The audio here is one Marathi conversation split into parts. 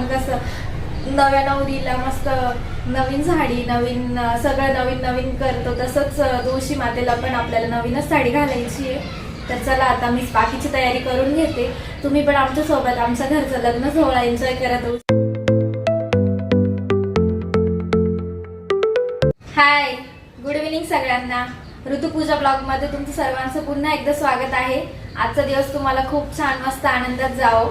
आपण कसं नव्या नवरीला मस्त नवीन साडी नवीन सगळं नवीन नवीन करतो तसंच अं, तुळशी मातेला पण आपल्याला नवीनच साडी घालायची आहे. तर चला आता मी बाकीची तयारी करून घेते. तुम्ही पण आमच्यासोबत आमच्या घरचं लग्न सोहळा एन्जॉय करत हो. हाय गुड इव्हिनिंग सगळ्यांना. ऋतुपूजा ब्लॉगमध्ये तुमचं सर्वांचं पुन्हा एकदा स्वागत आहे. आजचा दिवस तुम्हाला खूप छान मस्त आनंदात जावो.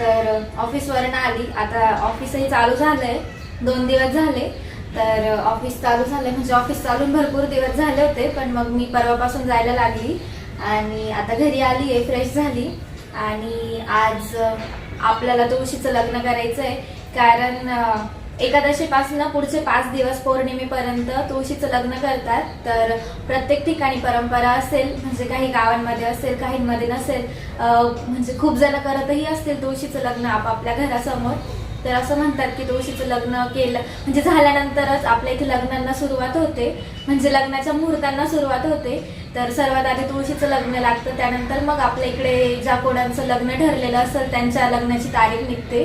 तर ऑफिसवरून आली. आता ऑफिसही चालू झालंय. दोन दिवस झाले. तर ऑफिस चालू झालंय. म्हणजे ऑफिस चालून भरपूर दिवस झाले होते पण मग मी परवापासून जायला लागली. आणि आता घरी आली आहे फ्रेश झाली. आणि आज आपल्याला तुळशीचं लग्न करायचं आहे कारण एकादशीपासून पुढचे पाच दिवस पौर्णिमेपर्यंत तुळशीचं लग्न करतात. तर प्रत्येक ठिकाणी परंपरा असेल म्हणजे काही गावांमध्ये असेल काहींमध्ये नसेल म्हणजे खूप जण करतही असतील तुळशीचं लग्न आपापल्या घरासमोर. तर असं म्हणतात की तुळशीचं लग्न केलं म्हणजे झाल्यानंतरच आपल्या इथे लग्नांना सुरुवात होते. म्हणजे लग्नाच्या मुहूर्तांना सुरुवात होते. तर सर्वात आधी तुळशीचं लग्न लागतं त्यानंतर मग आपल्या इकडे ज्या कोणाचं लग्न ठरलेलं असेल त्यांच्या लग्नाची तारीख निघते.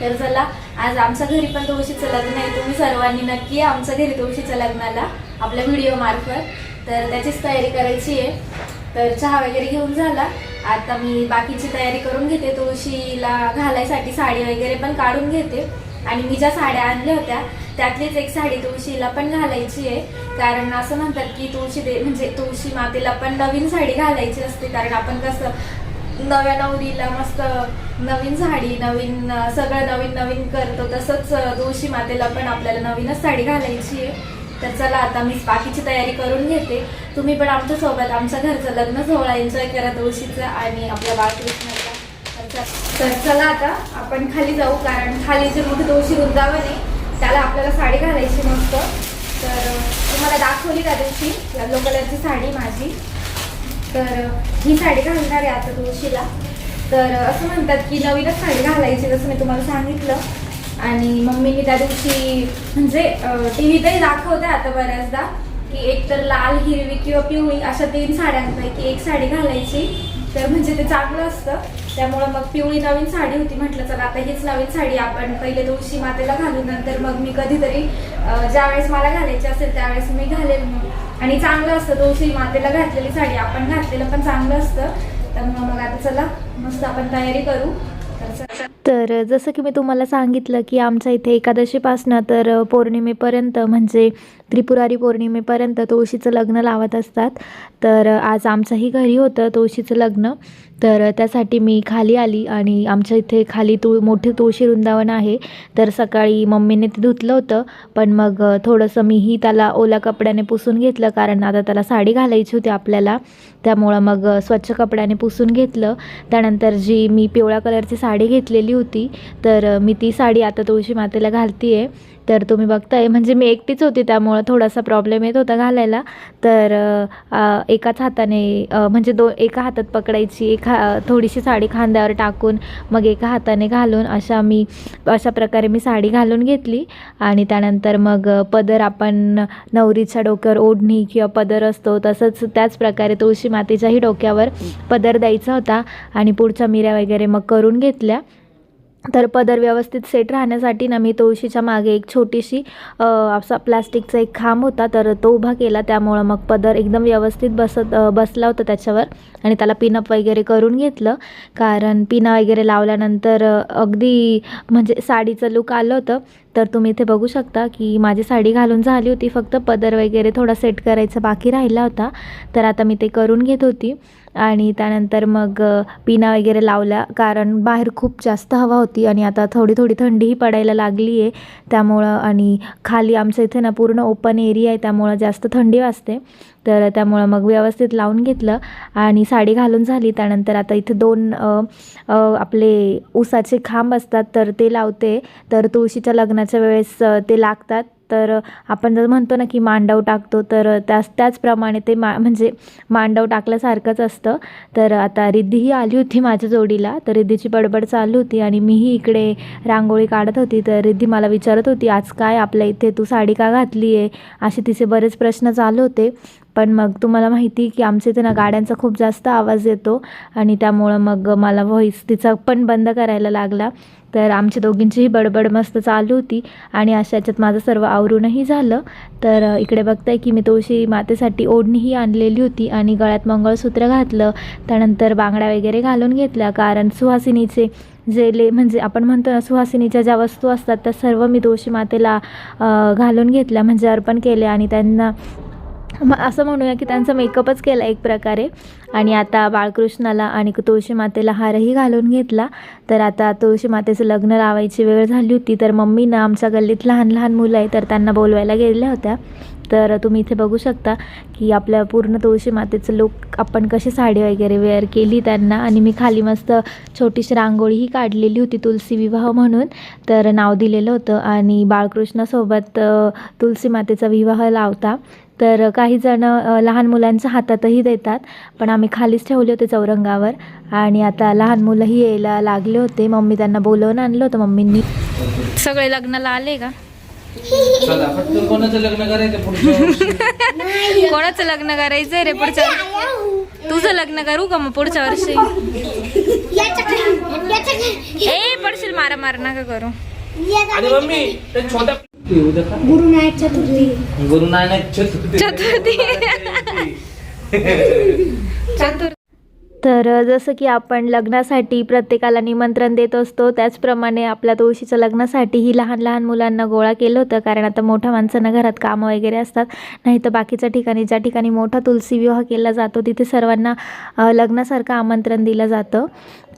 तर चला आज आमच्या घरी पण तुळशीचं लग्न आहे. तुम्ही सर्वांनी नक्की आमच्या घरी तुळशीच्या लग्नाला आपल्या व्हिडिओ मार्फत तर त्याचीच तयारी करायची आहे. तर चहा वगैरे घेऊन झाला. आता मी बाकीची तयारी करून घेते. तुळशीला घालायसाठी साडी वगैरे पण काढून घेते. आणि मी ज्या साड्या आणल्या होत्या त्यातलीच एक साडी तुळशीला पण घालायची आहे. कारण असं म्हणतात की तुळशी दे म्हणजे तुळशी मातेला पण नवीन साडी घालायची असते. कारण आपण कसं नव्या नवरीला मस्त नवीन साडी नवीन सगळं नवीन नवीन करतो. तसंच दोषी मातेला पण आपल्याला नवीनच साडी घालायची आहे. तर चला आता मी बाकीची तयारी करून घेते. तुम्ही पण आमच्यासोबत आमच्या घरचं लग्न सोहळा एन्जॉय करा तुळशीचा आणि आपल्या बाळकृष्णाचा. तर तर चला आता आपण खाली जाऊ कारण खाली जे मोठे दोषी वृंदावन आहे त्याला आपल्याला साडी घालायची मस्त. तर तुम्हाला दाखवली त्या दिवशी येलो कलरची साडी माझी. तर ही साडी घालणार आहे आता तुळशीला. तर असं म्हणतात की नवीनच साडी घालायची जसं मी तुम्हाला सांगितलं. आणि मम्मीने त्या दिवशी म्हणजे टी व्हीतही दाखवते आता बऱ्याचदा की एक तर लाल हिरवी किंवा पिवळी अशा तीन साड्यांपैकी एक साडी घालायची. तर म्हणजे ते चांगलं असतं. त्यामुळं मग पिवळी नवीन साडी होती म्हटलं चला आता हीच नवीन साडी आपण पहिले तुळशी मातेला घालू. नंतर मग मी कधीतरी ज्यावेळेस मला घालायची असेल त्यावेळेस मी घालेल म्हणून. आणि चांगलं असतं. तुळशी मातेला घातलेली साडी आपण घातलेलं पण चांगलं असतं. त्यामुळं मग आता चला मस्त आपण तयारी करू. तर तर जसं की मी तुम्हाला सांगितलं की आमच्या इथे एकादशीपासनं तर पौर्णिमेपर्यंत म्हणजे त्रिपुरारी पौर्णिमेपर्यंत तुळशीचं लग्न लावत असतात. तर आज आमचंही घरी होतं तुळशीचं लग्न. तर त्यासाठी मी खाली आली आणि आमच्या इथे खाली तुळ मोठे तुळशी वृंदावन आहे. तर सकाळी मम्मीने ते धुतलं होतं. पण मग थोडंसं मीही त्याला ओल्या कपड्याने पुसून घेतलं कारण आता त्याला साडी घालायची होती आपल्याला. त्यामुळं मग स्वच्छ कपड्याने पुसून घेतलं. त्यानंतर जी मी पिवळ्या कलरची साडी घेतलेली होती. तर मी ती साडी आता तुळशी मातेला घालती आहे तर तुम्ही बघताय. म्हणजे मी एकटीच होती त्यामुळं थोडासा प्रॉब्लेम येत होता घालायला. तर एकाच हाताने म्हणजे दो एका हातात पकडायची एका थोडीशी साडी खांद्यावर टाकून मग एका हाताने घालून अशा मी अशा प्रकारे मी साडी घालून घेतली. आणि त्यानंतर मग पदर आपण नवरीच्या डोक्यावर ओढणी किंवा पदर असतो तसंच त्याच प्रकारे तुळशी मातेच्याही डोक्यावर पदर द्यायचा होता. आणि पुढच्या मिऱ्या वगैरे मग करून घेतल्या. तर पदर व्यवस्थित सेट राहण्यासाठी ना मी तुळशीच्या मागे एक छोटीशी असा प्लास्टिकचा एक खांब होता. तर तो उभा केला. त्यामुळं मग पदर एकदम व्यवस्थित बसत बसला होता त्याच्यावर. आणि त्याला पिनअप वगैरे करून घेतलं. कारण पिना वगैरे लावल्यानंतर अगदी म्हणजे साडीचं लुक आलं होतं. तर तुम्ही इथे बघू शकता की माझी साडी घालून झाली होती फक्त पदर वगैरे थोडा सेट करायचा बाकी राहिला होता. तर आता मी ते करून घेत होती. आणि त्यानंतर मग पिना वगैरे लावल्या कारण बाहेर खूप जास्त हवा होती आणि आता थोडी थोडी थंडीही पडायला लागली आहे त्यामुळं आणि खाली आमच्या इथे ना पूर्ण ओपन एरिया आहे त्यामुळं जास्त थंडी वाजते. तर त्यामुळं मग व्यवस्थित लावून घेतलं आणि साडी घालून झाली. त्यानंतर आता इथे दोन आपले उसाचे खांब असतात तर ते लावते. तर तुळशीच्या लग्नाच्या वेळेस ते लागतात. तर आपण जर म्हणतो ना की मांडव टाकतो तर त्याच त्याचप्रमाणे ते मा म्हणजे मांडव टाकल्यासारखंच असतं. तर आता रिद्धीही आली होती माझ्या जोडीला. तर रिद्धीची बडबड चालू होती आणि मीही इकडे रांगोळी काढत होती. तर रिद्धी मला विचारत होती आज काय आपल्या इथे तू साडी का घातली आहे असे तिचे बरेच प्रश्न चालू होते. पण मग तुम्हाला माहिती की आमच्या इथे ना गाड्यांचा खूप जास्त आवाज येतो आणि त्यामुळं मग मला व्हॉईस तिचा पण बंद करायला लागला. तर आमच्या दोघींचीही बडबड मस्त चालू होती आणि अशा याच्यात माझं सर्व आवरूनही झालं. तर इकडे बघताय की मी तुळशी मातेसाठी ओढणीही आणलेली होती आणि गळ्यात मंगळसूत्र घातलं. त्यानंतर बांगड्या वगैरे घालून घेतल्या. कारण सुहासिनीचे जे ले म्हणजे आपण म्हणतो ना सुहासिनीच्या ज्या वस्तू असतात त्या सर्व मी तुळशी मातेला घालून घेतल्या म्हणजे अर्पण केले आणि त्यांना असं म्हणूया की त्यांचा मेकअपच केला एक प्रकारे. आणि आता बाळकृष्णाला आणि तुळशी मातेला हारही घालून घेतला. तर आता तुळशी मातेचं लग्न लावायची वेळ झाली होती. तर मम्मीनं आमच्या गल्लीत लहान लहान मुलं आहे तर त्यांना बोलवायला गेलेल्या होत्या. तर तुम्ही इथे बघू शकता की आपल्या पूर्ण तुळशी मातेचं लुक आपण कशी साडी वगैरे वेअर केली त्यांना. आणि मी खाली मस्त छोटीशी रांगोळीही काढलेली होती तुलसी विवाह म्हणून. तर नाव दिलेलं होतं. आणि बाळकृष्णासोबत तुलसी मातेचा विवाह लावता. तर काही जण लहान मुलांच्या हातातही देतात. पण आम्ही खालीच ठेवले होते चौरंगावर. आणि आता लहान मुलंही यायला लागले होते. मम्मी त्यांना बोलवून आणलं होतं. मम्मींनी. सगळे लग्नाला आले का? कोणाचं लग्न करायचं? कोणाचं लग्न रे पुढच्या तुझं लग्न करू का मग पुढच्या वर्षी? ए पडशील मारा मारा नका करू. आणि मम्मी ते छोट्या येऊ दे का? गुरुनानक चतुर्थी गुरु नानक चतुर्थी चतुर्थी. तर जसं की आपण लग्नासाठी प्रत्येकाला निमंत्रण देत असतो त्याचप्रमाणे आपल्या तुळशीच्या लग्नासाठीही लहान लहान मुलांना गोळा केलं होतं कारण आता मोठ्या माणसांना घरात कामं वगैरे असतात. नाही तर बाकीच्या ठिकाणी ज्या ठिकाणी मोठा तुलसी विवाह केला जातो तिथे सर्वांना लग्नासारखं आमंत्रण दिलं जातं.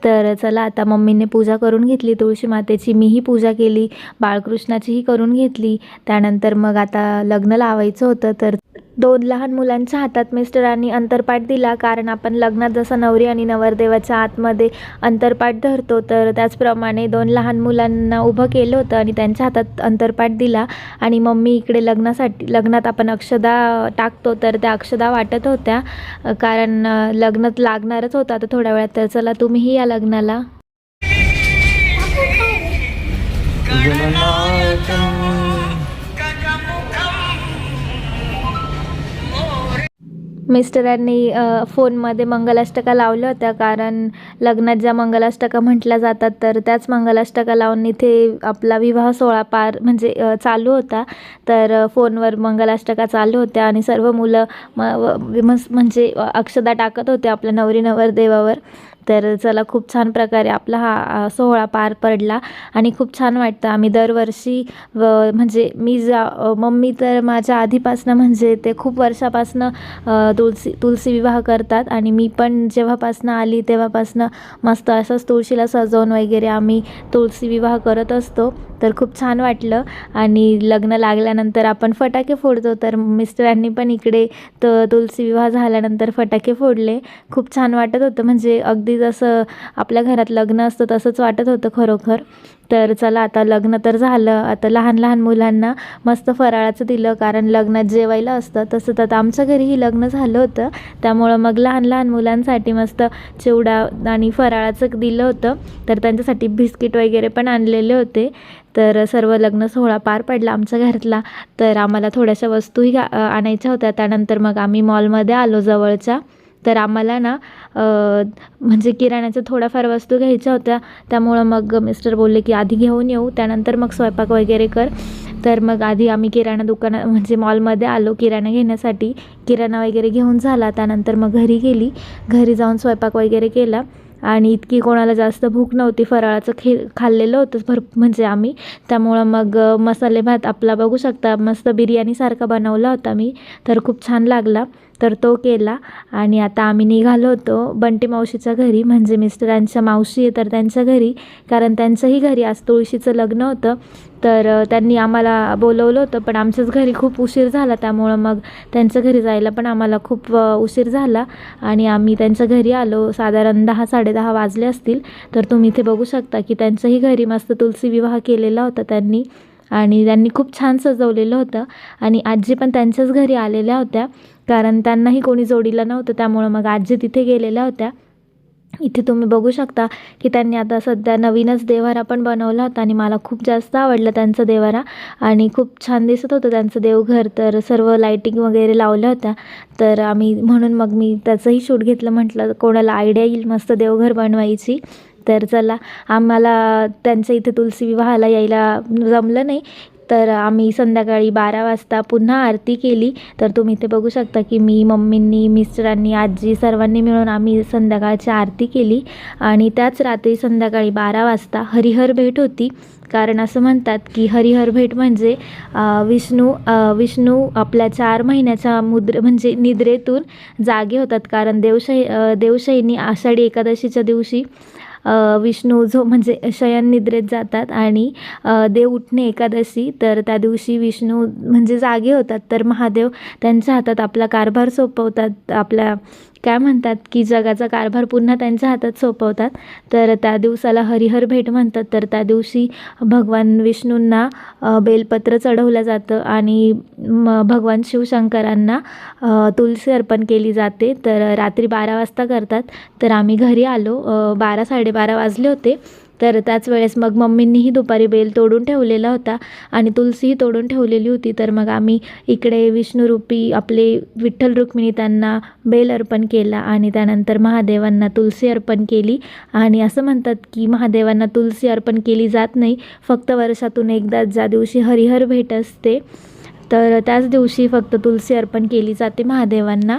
तर चला आता मम्मीने पूजा करून घेतली तुळशी मातेची मीही पूजा केली बाळकृष्णाचीही करून घेतली. त्यानंतर मग आता लग्न लावायचं होतं तर दोन लहान मुलांच्या हातात मिस्टरांनी अंतरपाठ दिला. कारण आपण लग्नात जसं नवरी आणि नवरदेवाच्या आतमध्ये अंतरपाठ धरतो तर त्याचप्रमाणे दोन लहान मुलांना उभं केलं होतं आणि त्यांच्या हातात अंतरपाठ दिला. आणि मम्मी इकडे लग्नासाठी लग्नात आपण अक्षदा टाकतो तर त्या अक्षदा वाटत होत्या. कारण लग्नात लागणारच होतं. आता थोड्या वेळात तर चला तुम्हीही या लग्नाला. मिस्टरांनी फोनमध्ये मंगलाष्टका लावल्या होत्या. कारण लग्नात ज्या मंगलाष्टका म्हटल्या जातात तर त्याच मंगलाष्टका लावून इथे आपला विवाह सोहळा पार म्हणजे चालू होता. तर फोनवर मंगलाष्टका चालू होत्या आणि सर्व मुलं म म्हणजे अक्षदा टाकत होते आपल्या नवरी नवरदेवावर. तर चला खूप छान प्रकारे आपला हा सोहळा पार पडला आणि खूप छान वाटतं. आम्ही दरवर्षी व म्हणजे मी जा मम्मी तर माझ्या आधीपासनं म्हणजे ते खूप वर्षापासनं तुळसी तुलसी तुलसी विवाह करतात आणि मी पण जेव्हापासनं आली तेव्हापासनं मस्त असंच तुळशीला सजवून वगैरे आम्ही तुळशी विवाह करत असतो. तर खूप छान वाटलं. आणि लग्न लागल्यानंतर आपण फटाके फोडतो. तर मिस्टरांनी पण इकडे त तुलसी विवाह झाल्यानंतर फटाके फोडले. खूप छान वाटत होतं. म्हणजे अगदी जसं आपल्या घरात लग्न असतं तसंच वाटत होतं खरोखर. तर चला आता लग्न तर झालं. आता लहान लहान मुलांना मस्त फराळाचं दिलं कारण लग्नात जेवायला असतं. तसं तर आता आमच्या घरीही लग्न झालं होतं. त्यामुळं मग लहान लहान मुलांसाठी मस्त चिवडा आणि फराळाचं दिलं होतं. तर त्यांच्यासाठी बिस्किट वगैरे पण आणलेले होते. तर सर्व लग्न सोहळा पार पडला आमच्या घरातला. तर आम्हाला थोड्याशा वस्तूही गा- आणायच्या होत्या. त्यानंतर मग आम्ही मॉलमध्ये आलो जवळच्या. तर आम्हाला ना म्हणजे किराण्याच्या थोड्याफार वस्तू घ्यायच्या होत्या. त्यामुळं मग मिस्टर बोलले की आधी घेऊन येऊ त्यानंतर मग स्वयंपाक वगैरे कर. तर मग आधी आम्ही किराणा दुकाना म्हणजे मॉलमध्ये आलो किराणा घेण्यासाठी. किराणा वगैरे घेऊन झाला त्यानंतर मग घरी गेली. घरी जाऊन स्वयंपाक वगैरे केला. आणि इतकी कोणाला जास्त भूक नव्हती फराळाचं खे खाल्लेलं होतं भर म्हणजे आम्ही. त्यामुळं मग मसाले भात आपला बघू शकता मस्त बिर्याणीसारखा बनवला होता मी. तर खूप छान लागला. तर तो केला आणि आता आम्ही निघालो होतो बंटी मावशीच्या घरी. म्हणजे मिस्टरांच्या मावशी आहे तर त्यांच्या घरी. कारण त्यांच्याही घरी आज तुळशीचं लग्न होतं. तर त्यांनी आम्हाला बोलवलं होतं पण आमच्याच घरी खूप उशीर झाला. त्यामुळं मग त्यांच्या घरी जायला पण आम्हाला खूप उशीर झाला. आणि आम्ही त्यांच्या घरी आलो. साधारण दहा साडेदहा वाजले असतील. तर तुम्ही इथे बघू शकता की त्यांच्याही घरी मस्त तुलसी विवाह केलेला होता त्यांनी. आणि त्यांनी खूप छान सजवलेलं होतं. आणि आजी पण त्यांच्याच घरी आलेल्या होत्या. कारण त्यांनाही कोणी जोडीला नव्हतं. त्यामुळं मग आजी तिथे गेलेल्या होत्या. इथे तुम्ही बघू शकता की त्यांनी आता सध्या नवीनच देवारा पण बनवला होता आणि मला खूप जास्त आवडलं त्यांचं देवारा आणि खूप छान दिसत होतं त्यांचं देवघर. तर सर्व लाईटिंग वगैरे लावल्या होत्या. तर आम्ही म्हणून मग मी त्याचंही शूट घेतलं. म्हटलं कोणाला आयडिया येईल मस्त देवघर बनवायची. तर चला आम्हाला त्यांच्या इथे तुलसी विवाहाला यायला जमलं नाही. तर आम्ही संध्याकाळी बारा वाजता पुन्हा आरती केली. तर तुम्ही इथे बघू शकता की मी मम्मींनी मिस्टरांनी आजी सर्वांनी मिळून आम्ही संध्याकाळची आरती केली. आणि त्याच रात्री संध्याकाळी बारा वाजता हरिहर भेट होती. कारण असं म्हणतात की हरिहर भेट म्हणजे विष्णू विष्णू आपल्या चार महिन्याच्या मुद्र म्हणजे निद्रेतून जागे होतात. कारण देवशाही देवशाहीनी आषाढी एकादशीच्या दिवशी विष्णू जो म्हणजे शयन निद्रेत जातात आणि देव उठणे एकादशी तर त्या दिवशी विष्णू म्हणजे जागे होतात. तर महादेव त्यांच्या हातात आपला कारभार सोपवतात आपल्या काय म्हणतात की जगाचा कारभार पुन्हा त्यांच्या हातात सोपवतात. तर त्या दिवसाला हरिहर भेट म्हणतात. तर त्या दिवशी भगवान विष्णूंना बेलपत्र चढवलं जातं आणि म भगवान शिवशंकरांना तुलसी अर्पण केली जाते. तर रात्री बारा वाजता करतात. तर आम्ही घरी आलो. बारा साडेबारा वाजले होते. तर त्याच वेळेस मग मम्मींनीही दुपारी बेल तोडून ठेवलेला होता आणि तुलसीही तोडून ठेवलेली होती. तर मग आम्ही इकडे विष्णुरूपी आपले विठ्ठल रुक्मिणी त्यांना बेल अर्पण केला आणि त्यानंतर महादेवांना तुलसी अर्पण केली. आणि असं म्हणतात की महादेवांना तुलसी अर्पण केली जात नाही. फक्त वर्षातून एकदा ज्या दिवशी हरिहर भेट असते तर त्याच दिवशी फक्त तुलसी अर्पण केली जाते महादेवांना.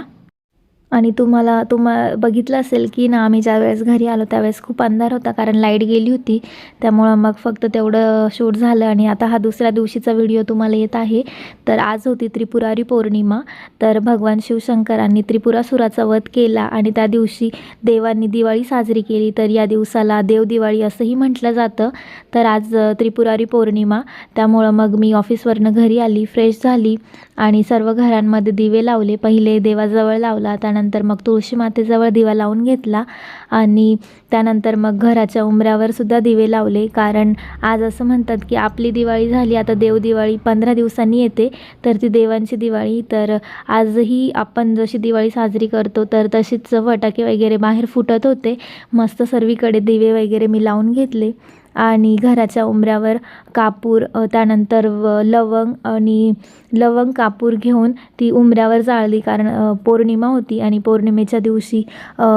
आणि तुम्हाला तुम्हा बघितलं असेल की ना आम्ही ज्यावेळेस घरी आलो त्यावेळेस खूप अंधार होता कारण लाइट गेली होती. त्यामुळं मग फक्त तेवढं शूट झालं आणि आता हा दुसऱ्या दिवशीचा व्हिडिओ तुम्हाला येत आहे. तर आज होती त्रिपुरारी पौर्णिमा. तर भगवान शिवशंकरांनी त्रिपुरासुराचा वध केला आणि त्या दिवशी देवांनी दिवाळी साजरी केली. तर या दिवसाला देवदिवाळी असंही म्हटलं जातं. तर आज त्रिपुरारी पौर्णिमा. त्यामुळं मग मी ऑफिसवरनं घरी आली फ्रेश झाली. आणि सर्व घरांमध्ये दिवे लावले. पहिले देवाजवळ लावला त्यानंतर मग तुळशी मातेजवळ दिवा लावून घेतला आणि त्यानंतर मग घराच्या उमऱ्यावर सुद्धा दिवे लावले. कारण आज असं म्हणतात की आपली दिवाळी झाली आता देवदिवाळी पंधरा दिवसांनी येते तर ती देवांची दिवाळी. तर आजही आपण जशी दिवाळी साजरी करतो तर तशीच फटाके वगैरे बाहेर फुटत होते. मस्त सर्वीकडे दिवे वगैरे मी लावून घेतले. आणि घराच्या उंबऱ्यावर कापूर त्यानंतर व लवंग आणि लवंग कापूर घेऊन ती उंबऱ्यावर जाळली. कारण पौर्णिमा होती आणि पौर्णिमेच्या दिवशी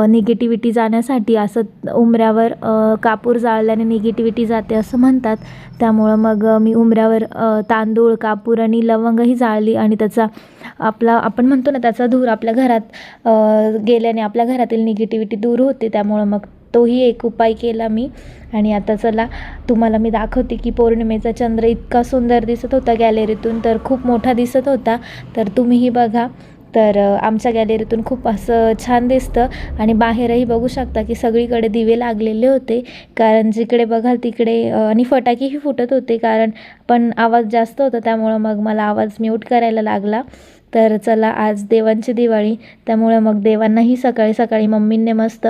निगेटिव्हिटी जाण्यासाठी असं उंबऱ्यावर कापूर जाळल्याने निगेटिव्हिटी जाते असं म्हणतात. त्यामुळं मग मी उंबऱ्यावर तांदूळ कापूर आणि लवंगही जाळली आणि त्याचा आपला आपण म्हणतो ना त्याचा धूर आपल्या घरात गेल्याने आपल्या घरातील निगेटिव्हिटी दूर होते. त्यामुळं मग तोही एक उपाय केला मी. आणि आता चला तुम्हाला मी दाखवते की पौर्णिमेचा चंद्र इतका सुंदर दिसत होता गॅलरीतून तर खूप मोठा दिसत होता. तर तुम्हीही बघा. तर आमच्या गॅलरीतून खूप असं छान दिसतं. आणि बाहेरही बघू शकता की सगळीकडे दिवे लागलेले होते. कारण जिकडे बघाल तिकडे आणि फटाकेही फुटत होते. कारण पण आवाज जास्त होता त्यामुळं मग मला आवाज म्यूट करायला लागला. तर चला आज देवांची दिवाळी. त्यामुळं मग देवांनाही सकाळी सकाळी मम्मींनी मस्त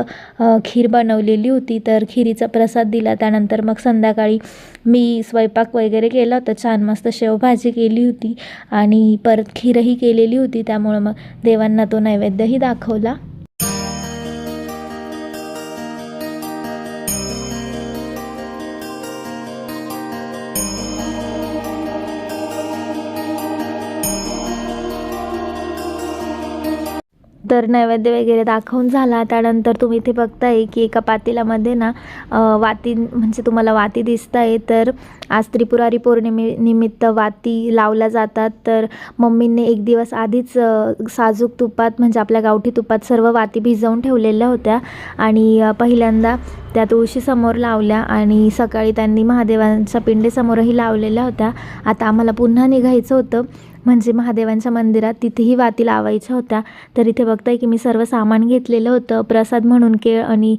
खीर बनवलेली होती. तर खिरीचा प्रसाद दिला. त्यानंतर मग संध्याकाळी मी स्वयंपाक वगैरे केला होता. छान मस्त शेवभाजी केली होती. आणि परत खीरही केलेली होती. त्यामुळं मग देवांना तो नैवेद्यही दाखवला. तर नैवेद्य वगैरे दाखवून झाला. त्यानंतर तुम्ही इथे बघताय की एका पातेल्यामध्ये ना वाती म्हणजे तुम्हाला वाती दिसत आहे तर आज त्रिपुरारी पौर्णिमे निमित्त वाती लावल्या जातात. तर मम्मीने एक दिवस आधीच साजूक तुपात म्हणजे आपल्या गावठी तुपात सर्व वाती भिजवून ठेवलेल्या होत्या. आणि पहिल्यांदा त्या तुळशीसमोर लावल्या आणि सकाळी त्यांनी महादेवांच्या पिंडेसमोरही लावलेल्या होत्या. आता आम्हाला पुन्हा निघायचं होतं. म्हणजे महादेवांच्या मंदिरात तिथेही वाती लावायच्या होत्या. तर इथे बघताय की मी सर्व सामान घेतलेलं होतं. प्रसाद म्हणून केळ आणि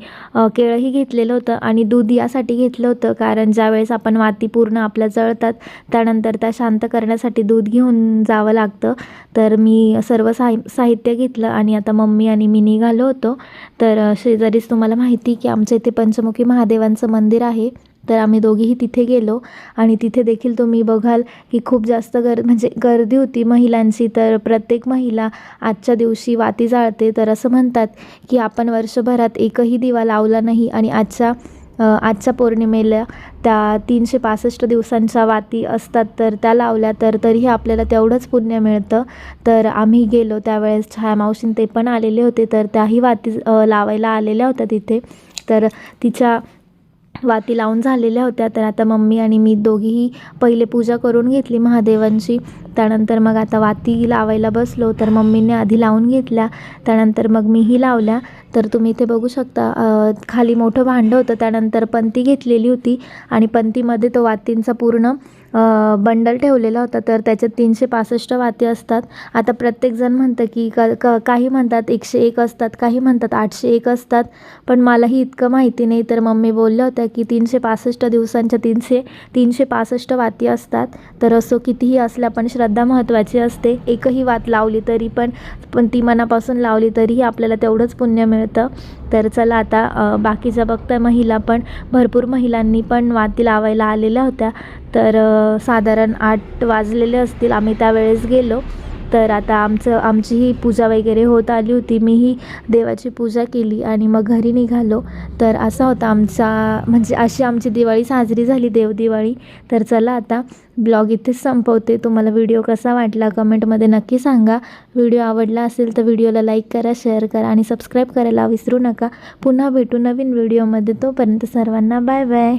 केळही केळंही घेतलेलं होतं आणि दूध यासाठी घेतलं होतं. कारण ज्यावेळेस आपण वाती पूर्ण आपल्या जळतात त्यानंतर त्या शांत करण्यासाठी दूध घेऊन जावं लागतं. तर मी सर्व साहि साहित्य घेतलं आणि आता मम्मी आणि मी निघालो होतो. तर शेजारीच तुम्हाला माहिती की आमच्या इथे पंचमुखी महादेवांचं मंदिर आहे. तर आम्ही दोघीही तिथे गेलो. आणि तिथे देखील तुम्ही बघाल की खूप जास्त गर म्हणजे गर्दी होती महिलांची. तर प्रत्येक महिला आजच्या दिवशी वाती जाळते. तर असं म्हणतात की आपण वर्षभरात एकही दिवा लावला नाही. आणि आजच्या आजच्या पौर्णिमेला त्या तीनशे पासष्ट दिवसांच्या वाती असतात. तर त्या लावल्या तर तरीही आपल्याला तेवढंच पुण्य मिळतं. तर आम्ही गेलो त्यावेळेस छाया मावशीन ते पण आलेले होते. तर त्याही वाती लावायला आलेल्या होत्या तिथे. तर तिच्या वाती लावून झालेल्या होत्या. तर आता मम्मी आणि मी दोघीही पहिले पूजा करून घेतली महादेवांची. त्यानंतर मग आता वाती लावायला बसलो. तर मम्मीने आधी लावून घेतल्या. त्यानंतर मग मीही लावल्या. तर तुम्ही इथे बघू शकता खाली मोठं भांडं होतं. त्यानंतर पंती घेतलेली होती आणि पंतीमध्ये तो वातींचा पूर्ण बंडल ठेवलेला होता. तर त्याच्यात तीनशे पासष्ट वाती असतात. आता प्रत्येकजण म्हणतं की क क काही म्हणतात एकशे एक असतात काही म्हणतात आठशे एक असतात. पण मलाही इतकं माहिती नाही. तर मम्मी बोलल्या होत्या की तीनशे पासष्ट दिवसांच्या तीनशे तीनशे पासष्ट वाती असतात. तर असो कितीही असल्या पण श्रद्धा महत्त्वाची असते. एकही वात लावली तरी पण पण ती मनापासून लावली तरीही आपल्याला तेवढंच पुण्य मिळतं. तर चला आता बाकीच्या बघताय महिला पण भरपूर महिलांनी पण वाती लावायला आलेल्या होत्या. तर साधारण आठ वाजलेले असतील. आम्ही त्यावेळेस गेलो. तर आता आमचं आमची ही पूजा वगैरे होत आली होती. मीही देवाची पूजा केली आणि मग घरी निघालो. तर असा होता आमचा म्हणजे अशी आमची दिवाळी साजरी झाली देवदिवाळी तर चला आता ब्लॉग इथेच संपवते. तुम्हाला व्हिडिओ कसा वाटला कमेंटमध्ये नक्की सांगा. व्हिडिओ आवडला असेल तर व्हिडिओला लाईक करा शेअर करा आणि सबस्क्राईब करायला विसरू नका. पुन्हा भेटू नवीन व्हिडिओमध्ये. तोपर्यंत सर्वांना बाय बाय.